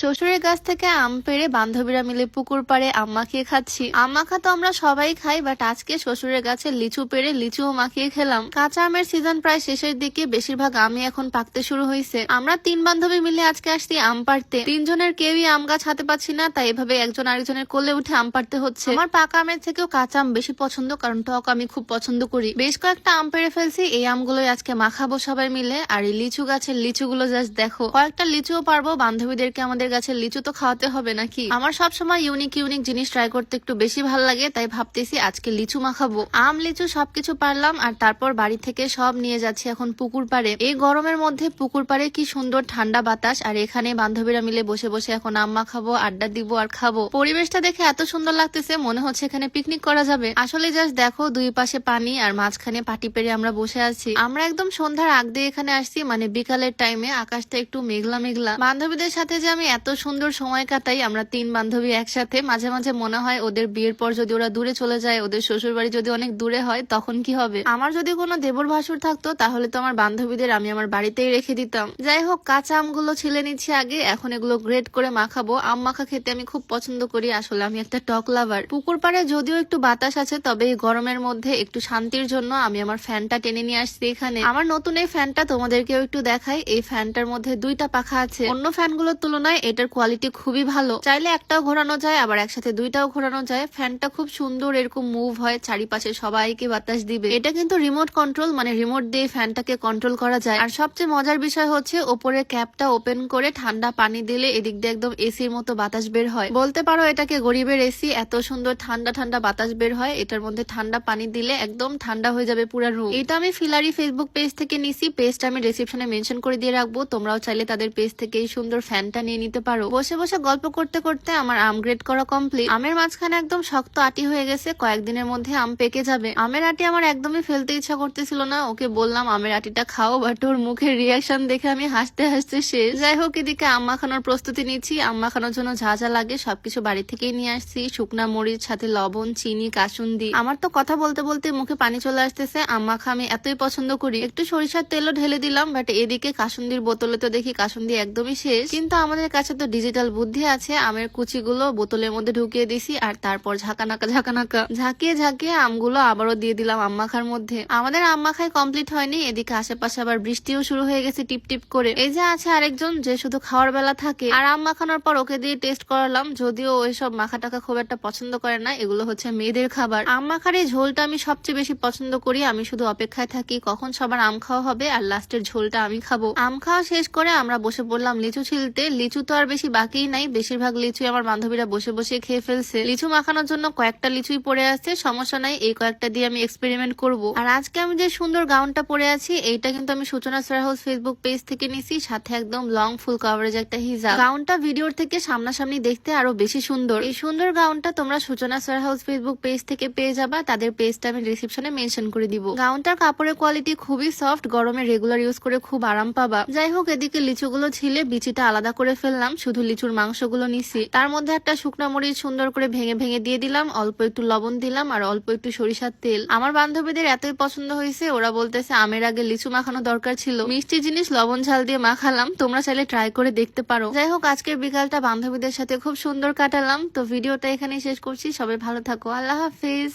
শ্বশুরের গাছ থেকে আম পেড়ে বান্ধবীরা মিলে পুকুর পাড়ে আম মাখিয়ে খাচ্ছি। আম মাখা তো আমরা সবাই খাই বাট আজকে শ্বশুরের গাছে লিচু পেড়ে লিচুও মাখিয়ে খেলাম। কাঁচা আমের সিজন প্রায় শেষের দিকে বেশিরভাগ আমই এখন পাকতে শুরু হয়েছে আমরা তিন বান্ধবী মিলে আজকে আসছি আম পাড়তে। তিনজনের কেউই আম গাছ হাতে পাচ্ছি না, তাই এভাবে একজন আরেকজনের কোলে উঠে আম পাড়তে হচ্ছে। আমার পাকা আমের থেকেও কাঁচা আম বেশি পছন্দ, কারণ টক আমি খুব পছন্দ করি। বেশ কয়েকটা আম পেড়ে ফেলছি, এই আমগুলোই আজকে মাখাবো সবাই মিলে। আর এই লিচু গাছের লিচুগুলো জাস্ট দেখো। কয়েকটা লিচুও পারব, বান্ধবীদেরকে আমাদের গাছের লিচু তো খাওয়াতে হবে নাকি? আমার সবসময় ইউনিক ইউনিক জিনিস ট্রাই করতে একটু বেশি ভালো লাগে, তাই ভাবতেছি আজকে লিচু মাখাবো। আম, লিচু সবকিছু পারলাম, আর তারপর বাড়ি থেকে সব নিয়ে যাচ্ছি এখন পুকুর পাড়ে। এই গরমের মধ্যে পুকুর পাড়ে কি সুন্দর ঠান্ডা বাতাস, আর এখানে বান্ধবীরা মিলে বসে বসে এখন আম মাখাবো, আড্ডা দিব আর খাব। পরিবেশটা দেখে এত সুন্দর লাগতেছে, মনে হচ্ছে এখানে পিকনিক করা যাবে। আসলে জাস্ট দেখো, দুই পাশে পানি, আর মাঝখানে পাটি পেরে আমরা বসে আছি। আমরা একদম সন্ধ্যার আগ দিয়ে এখানে আসছি মানে বিকালের টাইমে আকাশটা একটু মেঘলা মেঘলা। বান্ধবীদের সাথে যে আমি এত সুন্দর সময় কাটাই, আমরা তিন বান্ধবী একসাথে। মাঝে মাঝে মনে হয় ওদের বিয়ের পর যদি ওরা দূরে চলে যায়, ওদের শ্বশুর বাড়ি যদি অনেক দূরে হয়, তখন কি হবে? আমার যদি কোনো দেবর ভাসুর থাকতো, তাহলে তো আমার বান্ধবীদের আমি আমার বাড়িতেই রেখে দিতাম। যাই হোক, কাঁচা আমগুলো ছিলে নিচ্ছি আগে, এখন এগুলো গ্রেড করে মাখাবো। আম মাখা খেতে আমি খুব পছন্দ করি, আসলে আমি একটা টক লাভার। পুকুর পাড়ে যদিও একটু বাতাস আছে, তবে এই গরমের মধ্যে একটু শান্তির জন্য আমি আমার ফ্যানটা টেনে নিয়ে আসছি এখানে। আমার নতুন এই ফ্যানটা তোমাদেরকেও একটু দেখাই। এই ফ্যানটার মধ্যে দুইটা পাখা আছে। অন্য ফ্যানগুলোর তুলনায় এটার কোয়ালিটি খুবই ভালো। চাইলে একটাও ঘোরানো যায়, আবার একসাথে দুইটাও ঘোরানো যায়। ফ্যানটা খুব সুন্দর, এরকম মুভ হয়, চারিপাশে সবাইকে বাতাস দিবে। এটা কিন্তু রিমোট কন্ট্রোল মানে রিমোট দিয়ে ফ্যানটাকে কন্ট্রোল করা যায়। আর সবচেয়ে মজার বিষয় হচ্ছে, ওপরের ক্যাপটা ওপেন করে ঠান্ডা পানি দিলে এদিক দিয়ে একদম এসির মতো বাতাস বের হয়। বলতে পারো, এটাকে গরিবের এসি এত সুন্দর ঠান্ডা ঠান্ডা বাতাস বের হয়, এটার মধ্যে ঠান্ডা পানি দিলে একদম ঠান্ডা হয়ে যাবে পুরো রুম এটা আমি ফিলারি ফেসবুক পেজ থেকে নিছি পেজটা আমি রিসেপশনে মেনশন করে দিয়ে রাখব। তোমরাও চাইলে তাদের পেজ থেকে এই সুন্দর ফ্যানটা নিয়ে নিতে পারো। বসে বসে গল্প করতে করতে আমার আম গ্রেড করা কমপ্লিট আমের মাঝখানে একদম শক্ত আটি হয়ে গেছে, কয়েকদিনের মধ্যে আম পেকে যাবে। আমের আটি আমার একদমই ফেলতে ইচ্ছা করতেছিল না, ওকে বললাম, আমের আটিটা খাও বাট ওর মুখের রিয়াকশন দেখে আমি হাসতে হাসতে শেষ। যাই হোক, এদিকে আম মাখানোর প্রস্তুতি নিচ্ছি। আম মাখানোর জন্য যা যা লাগে সবকিছু বাড়ি থেকেই নিয়ে আসছি। শুকনা মরিচ, সাথে লবণ, চিনি কাসুন্দি আমার তো কথা বলতে বলতে মুখে পানি চলে আসতেছে। আম মাখা আমি এতই পছন্দ করি। একটু সরিষার তেলও ঢেলে দিলাম বাট এদিকে কাসুন্দির বোতলে তো দেখি কাসুন্দি একদমই শেষ। কিন্তু আমাদের কাছে তো ডিজিটাল বুদ্ধি আছে, আমের কুচিগুলো বোতলের মধ্যে ঢুকিয়ে দিছি, আর তারপর ঝাঁকানাকা ঝাঁকানাকা। ঝাঁকিয়ে ঝাঁকিয়ে আমগুলো আবারও দিয়ে দিলাম আম মাখার মধ্যে। আমাদের আম মাখাই কমপ্লিট হয়নি, এদিকে আশেপাশে আবার বৃষ্টিও শুরু হয়ে গেছে টিপ টিপ করে। এই যে আছে আরেকজন যে শুধু খাওয়ার বেলা থাকে, আর আম মাখানোর পর ওকে দিয়ে টেস্ট করালাম, যদিও ওইসব মাখা টাকা খুব একটা পছন্দ করে না, এগুলো হচ্ছে মেয়েদের খাবার। আম মাখার এই ঝোলটা আমি সবচেয়ে বেশি পছন্দ করি, আমি শুধু অপেক্ষায় থাকি কখন সবার আম খাওয়া হবে, আর লাস্টের ঝোলটা আমি খাব। আম খাওয়া শেষ করে আমরা বসে পড়লাম লিচু ছিলতে, লিচু তো আর বেশি বাকিই নাই। বেশিরভাগ লিচুই আমার বান্ধবীরা বসে বসে খেয়ে ফেলছে। লিচু মাখানোর জন্য কয়েকটা লিচুই পড়ে আছে, সমস্যা নাই, এই কয়েকটা দিয়ে আমি এক্সপেরিমেন্ট করব। আর আজকে আমি যে সুন্দর গাউনটা পরে আছি, এইটা কিন্তু আমি সূচনা সারা হাউস ফেসবুক পেজ থেকে নিছি, সাথে একদম লং ফুল কভারেজ একটা হিজাব। গাউনটা ভিডিওর থেকে সামনাসামনি দেখতে আরও বেশি সুন্দর। এই সুন্দর গাউনটা তোমরা সূচনা সারা হাউস ফেসবুক পেজ থেকে পেয়ে যাবা, তাদের পেজটা আমি রিসেপশনে মেনশন করে দিব। গাউনটার কাপড়ের কোয়ালিটি খুবই সফট গরমে রেগুলার ইউজ করে খুব আরাম পাবা। যাই হোক, এদিকে লিচুগুলো ছিলে, বিচিটা আলাদা করে ফেললাম, শুধু লিচুর মাংসগুলো নিছি। তার মধ্যে একটা শুকনা মরিচ সুন্দর করে ভেঙে ভেঙে দিয়ে দিলাম, অল্প একটু লবণ দিলাম আর অল্প একটু সরিষার তেল। আমার বান্ধবীদের এতই পছন্দ হয়েছে, ওরা বলতেছে আমের আগে লিচু মাখানো দরকার ছিল। মিষ্টি জিনিস লবণ ঝাল দিয়ে মাখালাম, তোমরা চাইলে ট্রাই করে দেখতে পারো। যাই হোক, আজকের বিকালটা বান্ধবীদের সাথে খুব সুন্দর কাটালাম। তো ভিডিওটা এখানেই শেষ করছি, সবাই ভালো থাকো। আল্লাহ হাফিজ।